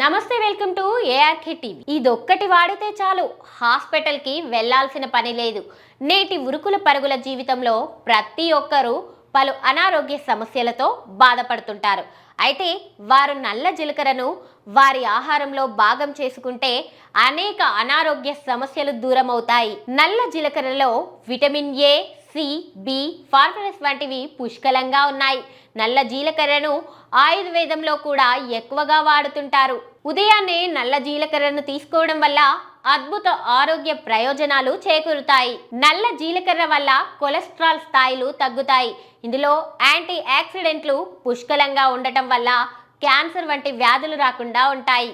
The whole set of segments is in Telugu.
నమస్తే వెల్కమ్ టు ఏఆర్కే టీవీ. ఇదొక్కటి వాడితే చాలు. హాస్పిటల్కి వెళ్ళాల్సిన పని లేదు. నేటి ఉరుకుల పరుగుల జీవితంలో ప్రతి ఒక్కరూ పలు అనారోగ్య సమస్యలతో బాధపడుతుంటారు. అయితే వారు నల్ల జీలకర్రను వారి ఆహారంలో భాగం చేసుకుంటే అనేక అనారోగ్య సమస్యలు దూరమవుతాయి. నల్ల జీలకర్రలో విటమిన్ ఏ సి బి ఫార్మరస్ వంటివి పుష్కలంగా ఉన్నాయి. నల్ల జీలకర్రను ఆయుర్వేదంలో కూడా ఎక్కువగా వాడుతుంటారు. ఉదయాన్నే నల్ల జీలకర్రను తీసుకోవడం వల్ల అద్భుత ఆరోగ్య ప్రయోజనాలు చేకూరుతాయి. నల్ల జీలకర్ర వల్ల కొలెస్ట్రాల్ స్థాయిలు తగ్గుతాయి. ఇందులో యాంటీ ఆక్సిడెంట్లు పుష్కలంగా ఉండటం వల్ల క్యాన్సర్ వంటి వ్యాధులు రాకుండా ఉంటాయి.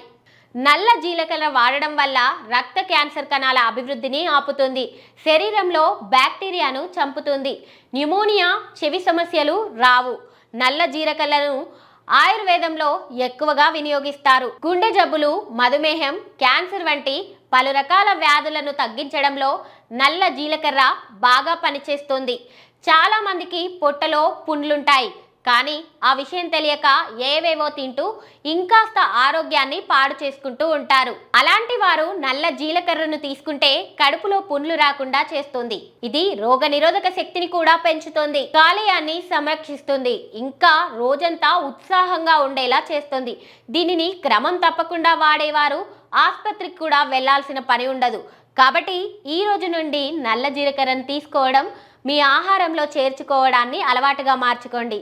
నల్ల జీలకర్ర వాడడం వల్ల రక్త క్యాన్సర్ కణాల అభివృద్ధిని ఆపుతుంది. శరీరంలో బ్యాక్టీరియాను చంపుతుంది. న్యూమోనియా చెవి సమస్యలు రావు. నల్ల జీలకర్రను ఆయుర్వేదంలో ఎక్కువగా వినియోగిస్తారు. గుండె జబ్బులు మధుమేహం క్యాన్సర్ వంటి పలు రకాల వ్యాధులను తగ్గించడంలో నల్ల జీలకర్ర బాగా పనిచేస్తుంది. చాలా మందికి పొట్టలో పుండ్లుంటాయి. కానీ ఆ విషయం తెలియక ఏవేవో తింటూ ఇంకాస్త ఆరోగ్యాన్ని పాడు చేసుకుంటూ ఉంటారు. అలాంటి వారు నల్ల జీలకర్రను తీసుకుంటే కడుపులో పుండ్లు రాకుండా చేస్తుంది. ఇది రోగ నిరోధక శక్తిని కూడా పెంచుతుంది. కాలేయాన్ని సంరక్షిస్తుంది. ఇంకా రోజంతా ఉత్సాహంగా ఉండేలా చేస్తుంది. దీనిని క్రమం తప్పకుండా వాడేవారు ఆసుపత్రికి కూడా వెళ్ళాల్సిన పని ఉండదు. కాబట్టి ఈ రోజు నుండి నల్ల జీలకర్రను తీసుకోవడం మీ ఆహారంలో చేర్చుకోవడాన్ని అలవాటుగా మార్చుకోండి.